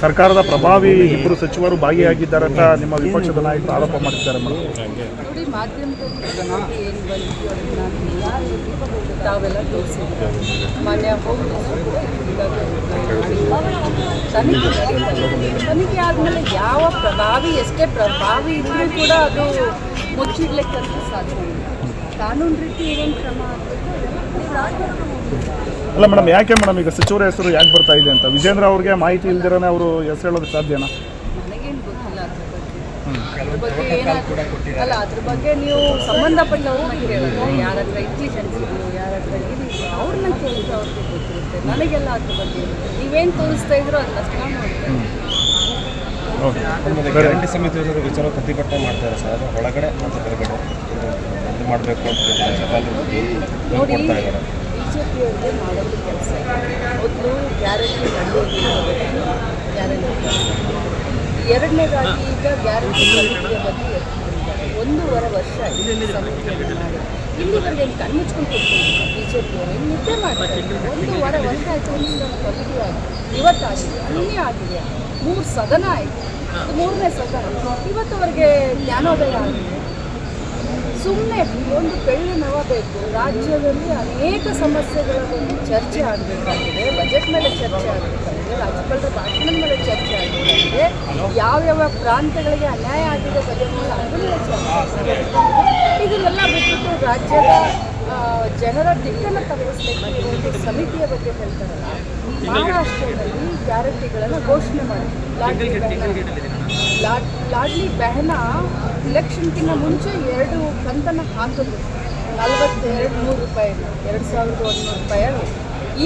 ಸರ್ಕಾರದ ಪ್ರಭಾವಿ ಇಬ್ಬರು ಸಚಿವರು ಭಾಗಿಯಾಗಿದ್ದಾರಂತ ನಿಮ್ಮ ವಿಪಕ್ಷದ ನಾಯಕರು ಆರೋಪ ಮಾಡಿದ್ದಾರೆ ತನಿಖೆ ಆದಮೇಲೆ ಯಾವ ಪ್ರಭಾವಿ, ಎಷ್ಟೇ ಪ್ರಭಾವಿ ಇದ್ರೂ ಕೂಡ ಅದು ಮುಚ್ಚಿಡ್ಲಿಕ್ಕಂತೂ ಸಾಧ್ಯ ಕಾನೂನು ರೀತಿ ಏನೇನು ಕ್ರಮ ಆಗಬೇಕು? ಅಲ್ಲ ಮೇಡಮ್ ಯಾಕೆ ಮೇಡಮ್ ಈಗ ಸಚಿವರ ಹೆಸರು ಯಾಕೆ ಬರ್ತಾ ಇದೆ ಅಂತ? ವಿಜೇಂದ್ರ ಅವ್ರಿಗೆ ಮಾಹಿತಿ ಇಲ್ದಿರನೇ ಅವರು ಹೆಸರು ಹೇಳೋದಕ್ಕೆ ಸಾಧ್ಯನಾ? ನನಗೇನು ಗೊತ್ತಿಲ್ಲ ಅದ್ರ ಬಗ್ಗೆ. ಅದ್ರ ಬಗ್ಗೆ ಅಲ್ಲ ಅದ್ರ ಬಗ್ಗೆ ನೀವು ಸಂಬಂಧಪಟ್ಟವರು ಕೇಳಿದ್ರೆ ಯಾರ ಹತ್ರ ಇಂಟೆಲಿಜೆನ್ಸ್ ಇದೆಯೋ ಯಾರ ಹತ್ರ ಏನಿದೆಯೋ ಅವ್ರನ್ನ ಕೇಳಿದ್ರೆ ಅವ್ರಿಗೆ ಗೊತ್ತಿರುತ್ತೆ. ನನಗೆಲ್ಲ ಅದ್ರ ಬಗ್ಗೆ ನೀವೇನು ತೋರಿಸ್ತಾ ಇದ್ರೋ ಅದನ್ನಷ್ಟು ನಾನು ನೋಡ್ತೇನೆ. ಓಕೆ. ಗ್ಯಾರಂಟಿ ಸಮಿತಿಯವರು ವಿಚಾರ ಪ್ರತಿಭಟನೆ ಮಾಡ್ತಾರೆ ಸರ್. ಒಳಗಡೆ ಮತ್ತು ಹೊರಗಡೆ. ಮಾಡಬೇಕು ಅಂತ ಹೇಳಿ ನೋಡಿ ಕೊಡ್ತಾ ಇದ್ದಾರೆ. ಬಿ ಜೆ ಪಿಯವ್ರಿಗೆ ಮಾಡೋದು ಕೆಲಸ. ಮೊದಲು ಗ್ಯಾರಂಟಿ ನಡೆಯೋದು ಗ್ಯಾರಂಟಿ ಎರಡನೇದಾಗಿ ಈಗ ಗ್ಯಾರಂಟಿ ಸಮಿತಿಯ ಬಗ್ಗೆ ಒಂದೂವರೆ ವರ್ಷ ಮಾಡಿ. ಇಲ್ಲಿವರೆಗೆ ಏನು ಕಣ್ಮುಚ್ಕೊಂಡು ಬಿ ಜೆ ಪಿಯವರು ಏನು ನಿದ್ದೆ ಮಾಡ್ತಾರೆ. ಒಂದೂವರೆ ವರ್ಷ ಆಯಿತು ಒಂದು ಇವತ್ತಾಗಿದೆ ನಿನ್ನೆ ಆಗಿದೆ. ಮೂರು ಸದನ ಆಯಿತು. ಮೂರನೇ ಸದನ. ಇವತ್ತುವರೆಗೆ ಜ್ಞಾನೋದಯ ಆಗಿದೆ. ಸುಮ್ಮನೆ ಒಂದು ಕಳ್ಳ ನವ ಬೇಕು. ರಾಜ್ಯದಲ್ಲಿ ಅನೇಕ ಸಮಸ್ಯೆಗಳ ಬಗ್ಗೆ ಚರ್ಚೆ ಆಗಬೇಕಾಗಿದೆ. ಬಜೆಟ್ ಮೇಲೆ ಚರ್ಚೆ ಆಗಬೇಕಾಗಿದೆ. ರಾಜ್ಯಪಾಲರ ಭಾಷಣದ ಮೇಲೆ ಚರ್ಚೆ ಆಗಬೇಕಾಗಿದೆ. ಯಾವ್ಯಾವ ಪ್ರಾಂತಗಳಿಗೆ ಅನ್ಯಾಯ ಆಗಿದೆ ಬಜೆಟ್ ಮೇಲೆ ಅದ್ರ ಮೇಲೆ ಚರ್ಚೆ ಆಗಬೇಕಾಗಿದೆ. ಇದನ್ನೆಲ್ಲ ಬಿಟ್ಬಿಟ್ಟು ರಾಜ್ಯದ ಜನರ ದಿಕ್ಕನ್ನು ತಪ್ಪಿಸಬೇಕು ಒಂದು ಸಮಿತಿಯ ಬಗ್ಗೆ ಹೇಳ್ತಾರಲ್ಲ ಮಹಾರಾಷ್ಟ್ರದಲ್ಲಿ ಗ್ಯಾರಂಟಿಗಳನ್ನು ಘೋಷಣೆ ಮಾಡಿ ಲಾಡ್ ಲಾಡ್ಲಿ ಬೆಹನ ಇಲೆಕ್ಷನ್ಗಿಂತ ಮುಂಚೆ ಎರಡು ಕಂತನ್ನು ಹಾಕಿದ್ರು. ನಲವತ್ತೆರಡು ನೂರು ರೂಪಾಯಿ, ಎರಡು ಸಾವಿರದ ಒಂದುನೂರು ರೂಪಾಯಿ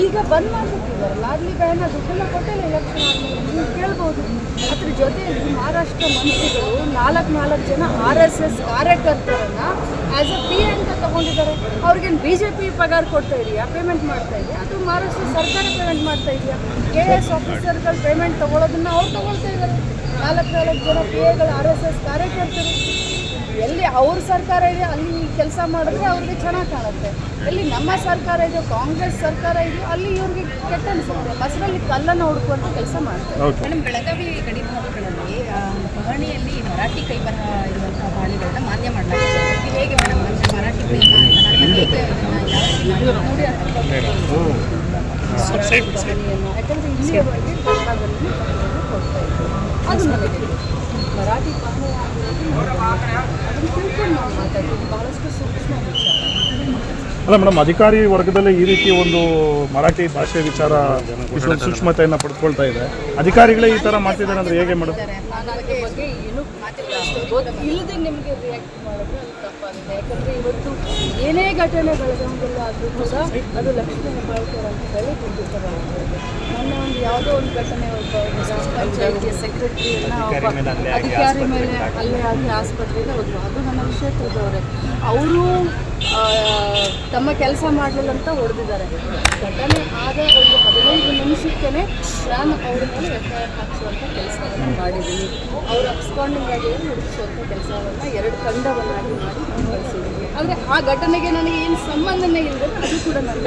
ಈಗ ಬಂದ್ ಮಾಡಿಬಿಟ್ಟಿದ್ದಾರೆ. ಲಾಡ್ಲಿ ಬೆಹನ ದುಡ್ಡನ್ನು ಕೊಟ್ಟಿಲ್ಲ ಎಲೆಕ್ಷನ್ ಆದಮೇಲೆ ನೀವು ಕೇಳ್ಬೋದು. ಅದ್ರ ಜೊತೆಯಲ್ಲಿ ಮಹಾರಾಷ್ಟ್ರ ಮಂತ್ರಿಗಳು ನಾಲ್ಕು ನಾಲ್ಕು ಜನ ಆರ್ ಎಸ್ ಎಸ್ ಕಾರ್ಯಕರ್ತರನ್ನ ಆ್ಯಸ್ ಎ ಪಿ ಅಂತ ತಗೊಂಡಿದ್ದಾರೆ. ಅವ್ರಿಗೇನು ಬಿ ಜೆ ಪಿ ಪಗಾರ ಕೊಡ್ತಾ ಇದೆಯಾ? ಪೇಮೆಂಟ್ ಮಾಡ್ತಾ ಇದೆಯಾ? ಅದು ಮಹಾರಾಷ್ಟ್ರ ಸರ್ಕಾರ ಪೇಮೆಂಟ್ ಮಾಡ್ತಾ ಇದೆಯಾ? ಕೆ ಎಸ್ ಆಫೀಸರ್ಗಳು ಪೇಮೆಂಟ್ ತಗೊಳ್ಳೋದನ್ನ ಅವ್ರು ತಗೊಳ್ತಾ ಇದ್ದಾರೆ. ನಾಲ್ಕು ನಾಲ್ಕು ಜನ ಪಿ ಎಗಳು ಆರ್ ಎಸ್ ಎಸ್ ಕಾರ್ಯಕರ್ತರು. ಎಲ್ಲಿ ಅವ್ರ ಸರ್ಕಾರ ಇದೆ ಅಲ್ಲಿ ಕೆಲಸ ಮಾಡಿದ್ರೆ ಅವ್ರಿಗೆ ಚೆನ್ನಾಗಿ ಕಾಣುತ್ತೆ. ಎಲ್ಲಿ ನಮ್ಮ ಸರ್ಕಾರ ಇದೆಯೋ ಕಾಂಗ್ರೆಸ್ ಸರ್ಕಾರ ಇದೆಯೋ ಅಲ್ಲಿ ಇವ್ರಿಗೆ ಕೆಟ್ಟ ಅನಿಸುತ್ತೆ. ಮಸರಲ್ಲಿ ಕಲ್ಲನ್ನು ಹುಡುಕುವಂಥ ಕೆಲಸ ಮಾಡ್ತಾರೆ. ಮೇಡಮ್ ಬೆಳಗಾವಿ ಗಡಿ ಭಾಗಗಳಲ್ಲಿ ಆ, ಪಹಣಿಯಲ್ಲಿ ಮರಾಠಿ ಕೈಬರಹ ಇರುವಂತಹ ಬಾಣಿಗಳನ್ನ ಮಾನ್ಯ ಮಾಡಲಾಗಿದೆ. ಹೇಗೆ ಮೇಡಮ್? ಅಂದ್ರೆ ಮರಾಠಿ ಕೈ ಅಂತ ಹೇಗೆ ಇದನ್ನ ಯಾವ ಇಲ್ಲಿಯವರೆಗೆ ಕನ್ನಡದಲ್ಲಿ ಕೊಡ್ತಾ ಅದು ನನಗೆ. ಮರಾಠಿ ಪಹಣಿ ಆಗಿರೋದು ಅದನ್ನು ತಿಳ್ಕೊಂಡು ನಾವು ಮಾತಾಡ್ತೀವಿ. ಬಹಳಷ್ಟು ಸೂಕ್ಷ್ಮ ವಿಚಾರ. ಅಲ್ಲ ಮೇಡಮ್ ಅಧಿಕಾರಿ ವರ್ಗದಲ್ಲಿ ಈ ರೀತಿ ಒಂದು ಮರಾಠಿ ಭಾಷೆ ವಿಚಾರ ಇಷ್ಟೊಂದು ಸೂಕ್ಷ್ಮತೆಯನ್ನು ಪಡ್ಕೊಳ್ತಾ ಇದೆ. ಅಧಿಕಾರಿಗಳೇ ಈ ಥರ ಮಾಡ್ತಿದ್ದಾರೆ ಅಂದರೆ ಹೇಗೆ ಮೇಡಮ್? ನಾನು ಬಗ್ಗೆ ಏನು ಗೊತ್ತಿಲ್ಲದೆ ನಿಮಗೆ ರಿಯಾಕ್ಟ್ ಮಾಡಿದ್ರೆ ತಪ್ಪಾಗಿದೆ. ಯಾಕಂದರೆ ಇವತ್ತು ಏನೇ ಘಟನೆ ಬೆಳಗಾವಿಯಲ್ಲಿ ಆದರೂ ಕೂಡ ಅದು ಲಕ್ಷ್ಮೀ ಹೆಬ್ಬಾಳ್ಕರ್ ಅಂತ ಹೇಳಿ ಒಂದು ಯಾವುದೋ ಒಂದು ಘಟನೆ ಒಬ್ಬ ಪಂಚಾಯಿತಿಯ ಸೆಕ್ರೆಟರಿಯನ್ನ ಒಬ್ಬ ಅಧಿಕಾರಿ ಮೇಲೆ ಅಲ್ಲೇ ಆಗಿ ಆಸ್ಪತ್ರೆಗೆ ಹೋದರು. ಅದು ನಮ್ಮ ಕ್ಷೇತ್ರದವರೇ. ಅವರು ತಮ್ಮ ಕೆಲಸ ಮಾಡಲಿಲ್ಲ ಅಂತ ಹೊಡೆದಿದ್ದಾರೆ. ಘಟನೆ ಆದ ಒಂದು ಹದಿನೈದು ನಿಮಿಷಕ್ಕೇ ನಾನು ಅವ್ರ ಮೇಲೆ ಎಫ್ ಐ ಆರ್ ಹಾಕಿಸುವಂಥ ಕೆಲಸವನ್ನು ಮಾಡಿದ್ದೀನಿ. ಅವರು ಅಪ್ಸ್ಕಾಂಡಿಂಗ್ ಆಗಿ ಹುಡುಕಿಸುವಂಥ ಕೆಲಸವನ್ನು ಎರಡು ತಂಡವನ್ನಾಗಿ ಮಾಡಿ ಆದರೆ ಆ ಘಟನೆಗೆ ನನಗೆ ಏನು ಸಂಬಂಧನೇ ಇಲ್ಲ ಅದು ಕೂಡ ನನಗೆ